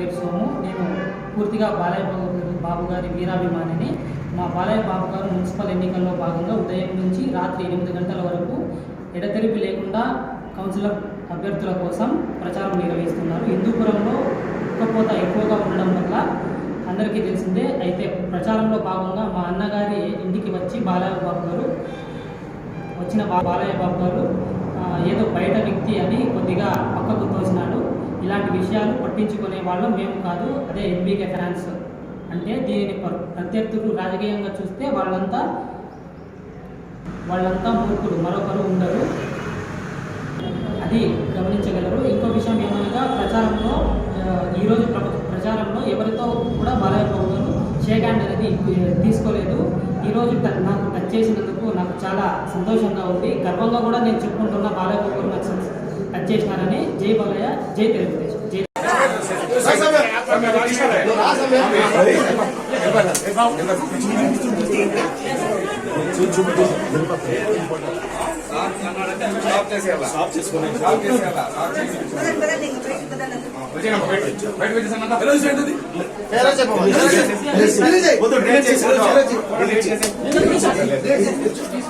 పేరు సోము నేను పూర్తిగా బాలయ్య బాబు బాబు గారి వీరాభిమానిని. మా బాలయ్య బాబు గారు మున్సిపల్ ఎన్నికల్లో భాగంగా ఉదయం నుంచి రాత్రి ఎనిమిది గంటల వరకు ఎడతెరిపి లేకుండా కౌన్సిలర్ అభ్యర్థుల కోసం ప్రచారం నిర్వహిస్తున్నారు. హిందూపురంలో ఉక్కపోత ఎక్కువగా ఉండడం వల్ల అందరికీ తెలిసిందే అయితే ప్రచారంలో భాగంగా మా అన్నగారి ఇంటికి వచ్చి బాలయ్య బాబు గారు వచ్చిన బాలయ్య బాబు గారు ఇలాంటి విషయాలు పట్టించుకునే వాళ్ళు మేము కాదు. అదే ఎంబీకే ఫ్యాన్స్ అంటే దీనిని ప్రత్యర్థులు రాజకీయంగా చూస్తే వాళ్ళంతా వాళ్ళంతా మూర్ఖులు మరొకరు ఉండరు. అది గమనించగలరు. ఇంకో విషయం ఏమనగా ప్రచారంలో ఈరోజు ప్రచారంలో ఎవరితో కూడా బాలయ్య షేక్ హ్యాండ్ అనేది తీసుకోలేదు. ఈరోజు నాకు టచ్ చేసినందుకు నాకు చాలా సంతోషంగా ఉంది. గర్వంగా కూడా నేను చెప్పుకుంటున్న బాలయ్య బాబు నాకు చేసినారని జై బాలయ్య జై తెలుగుదేశం. జై స్టాప్